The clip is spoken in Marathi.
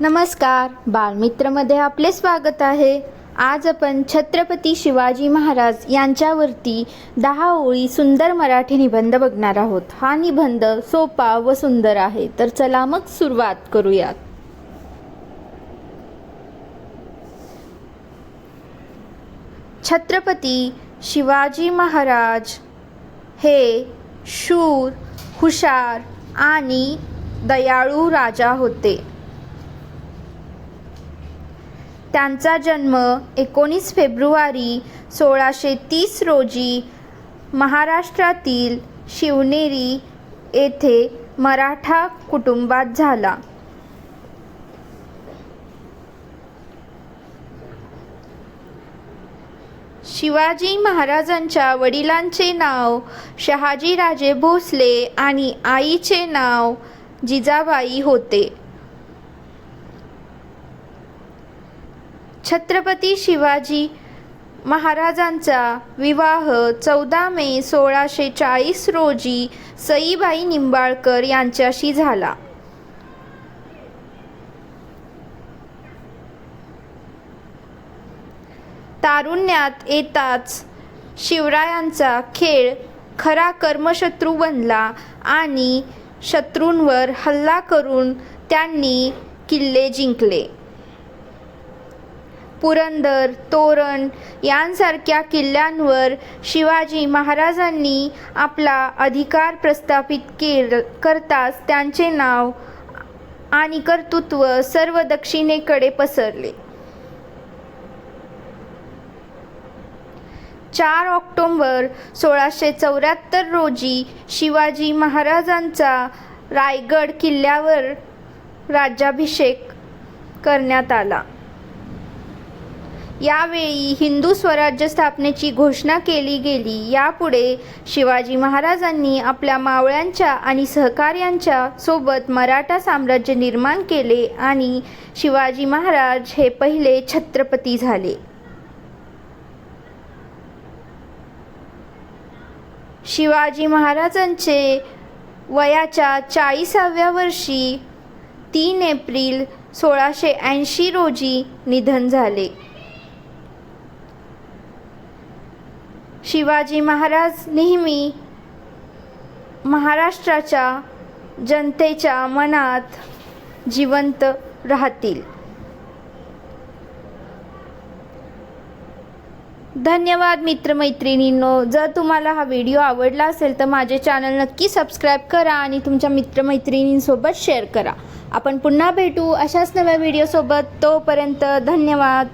नमस्कार बालमित्रमध्ये आपले स्वागत आहे. आज आपण छत्रपती शिवाजी महाराज यांच्यावरती दहा ओळी सुंदर मराठी निबंध बघणार आहोत. हा निबंध सोपा व सुंदर आहे. तर चला मग सुरुवात करूयात. छत्रपती शिवाजी महाराज हे शूर हुशार आणि दयाळू राजा होते. त्यांचा जन्म एकोणीस फेब्रुवारी सोळाशे तीस रोजी महाराष्ट्रातील शिवनेरी येथे मराठा कुटुंबात झाला. शिवाजी महाराजांच्या वडिलांचे नाव शहाजीराजे भोसले आणि आईचे नाव जिजाबाई होते. छत्रपती शिवाजी महाराजांचा विवाह चौदा मे सोळाशे चाळीस रोजी सईबाई निंबाळकर यांच्याशी झाला. तारुण्यात येताच शिवरायांचा खेळ खरा कर्मशत्रू बनला आणि शत्रूंवर हल्ला करून त्यांनी किल्ले जिंकले. पुरंदर तोरण यांसारख्या किल्ल्यांवर शिवाजी महाराजांनी आपला अधिकार प्रस्थापित केल करताच त्यांचे नाव आणि कर्तृत्व सर्व दक्षिणेकडे पसरले. चार ऑक्टोंबर सोळाशे चौऱ्याहत्तर रोजी शिवाजी महाराजांचा रायगड किल्ल्यावर राज्याभिषेक करण्यात आला. यावेळी हिंदू स्वराज्य स्थापनेची घोषणा केली गेली. यापुढे शिवाजी महाराजांनी आपल्या मावळ्यांच्या आणि सहकार्यांच्या सोबत मराठा साम्राज्य निर्माण केले आणि शिवाजी महाराज हे पहिले छत्रपती झाले. शिवाजी महाराजांचे वयाच्या चाळीसाव्या वर्षी तीन एप्रिल सोळाशे ऐंशी रोजी निधन झाले. शिवाजी महाराज नेहमी महाराष्ट्राच्या जनतेच्या मनात जिवंत राहतील. धन्यवाद मित्रमैत्रिणींनो. जर तुम्हाला हा व्हिडिओ आवडला असेल तर माझे चॅनल नक्की सबस्क्राईब करा आणि तुमच्या मित्रमैत्रिणींसोबत शेअर करा. आपण पुन्हा भेटू अशाच नव्या व्हिडिओसोबत. तोपर्यंत धन्यवाद.